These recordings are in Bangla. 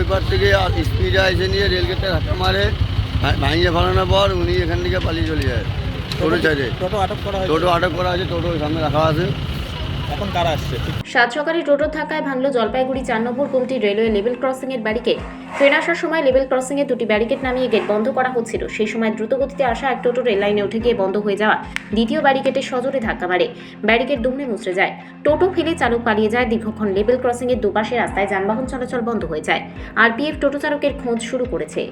ওই পার থেকে স্পিডে এসে নিয়ে রেলগেটটা ধাক্কা মারে ভা- ভাঙিয়ে ফেলানোর পর উনি এখান থেকে পালিয়ে চলে যায়। টোটো চাইলে টোটো আটক করা হয়েছে। টোটো আটক করা আছে টোটো সামনে রাখা আছে। এখন কারা আসছে? সাত সকালে টোটোর ধাক্কায় ভাঙল জলপাইগুড়ি চার নম্বর গুমটি রেলওয়ে লেভেল ক্রসিং এর ব্যারিকেড। ট্রেন আসার সময় লেভেল ক্রসিং এর দুটি ব্যারিকেড নামিয়ে গেট বন্ধ করা হচ্ছিল। সেই সময় দ্রুতগতিতে আসা এক টোটো রেল লাইনে উঠে গিয়ে বন্ধ হয়ে যাওয়া দ্বিতীয় ব্যারিকেডে সজোরে ধাক্কা মারে। ব্যারিকেড দুমড়ে মুচড়ে যায়। টোটো ফেলে চালক পালিয়ে যায়। দীর্ঘক্ষণ লেভেল ক্রসিং এর দুপাশে রাস্তায় যানবাহন চলাচল বন্ধ হয়ে যায়। আরপিএফ টোটো চালকের খোঁজ শুরু করেছে।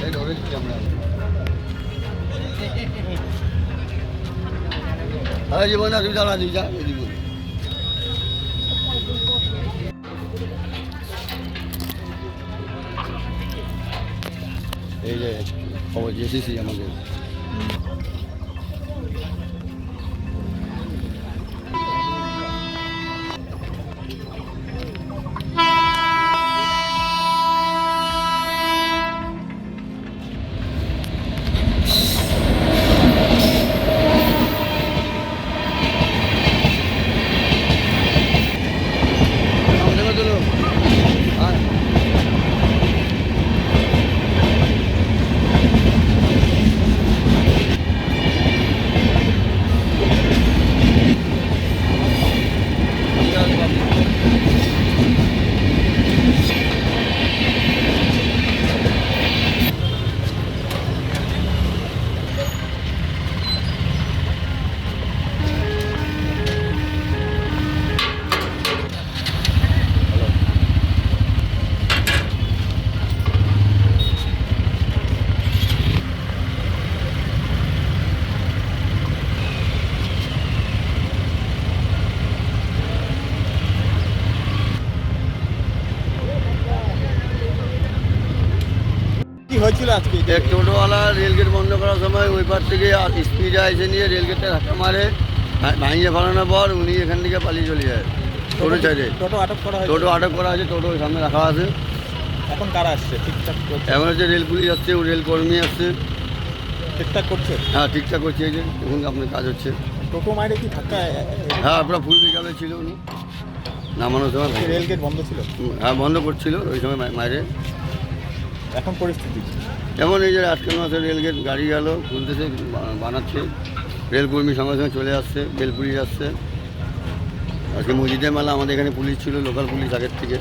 এই ধরেছি আমরা আরে জীবন না তুই দাঁড়া তুই যা এদিকে এই যে খবর জেসিসি আমাদের আমাদের কি হয়েছিল আজকে? এক টোটোওয়ালা রেলগেট বন্ধ করার সময় ওই পার থেকে স্পিডে এসে নিয়ে রেলগেটটা ধাক্কা মারে ভাঙিয়ে ফেলানোর পর উনি এখান থেকে পালিয়ে চলে যায় টোটো চাইলে টোটো আটক করা হয়েছে? টোটো আটক করা আছে টোটো সামনে রাখা আছে। এখন কারা আসছে? ঠিকঠাক এখন হচ্ছে রেল পুলিশ আসছে রেল কর্মী আসছে। ঠিকঠাক করছে? হ্যাঁ ঠিকঠাক করছে এই যে এখন আপনার কাজ হচ্ছে। টোটো মাইরে কি ধাক্কা হ্যাঁ আপনার ফুল বিকালে ছিল উনি। নামানোর সময় ভেঙে- রেল গেট বন্ধ ছিল? হ্যাঁ বন্ধ করছিল ওই সময় মাইরে। এখন পরিস্থিতি যেমন এই যে আজকের মাসে রেলগেট গাড়ি গেল, খুলতেছে বানাচ্ছে। রেলকর্মী সঙ্গে সঙ্গে চলে আসছে পুলিশ আসছে আজকে মসজিদের মেলা আমাদের এখানে পুলিশ ছিল লোকাল পুলিশ আগের থেকে।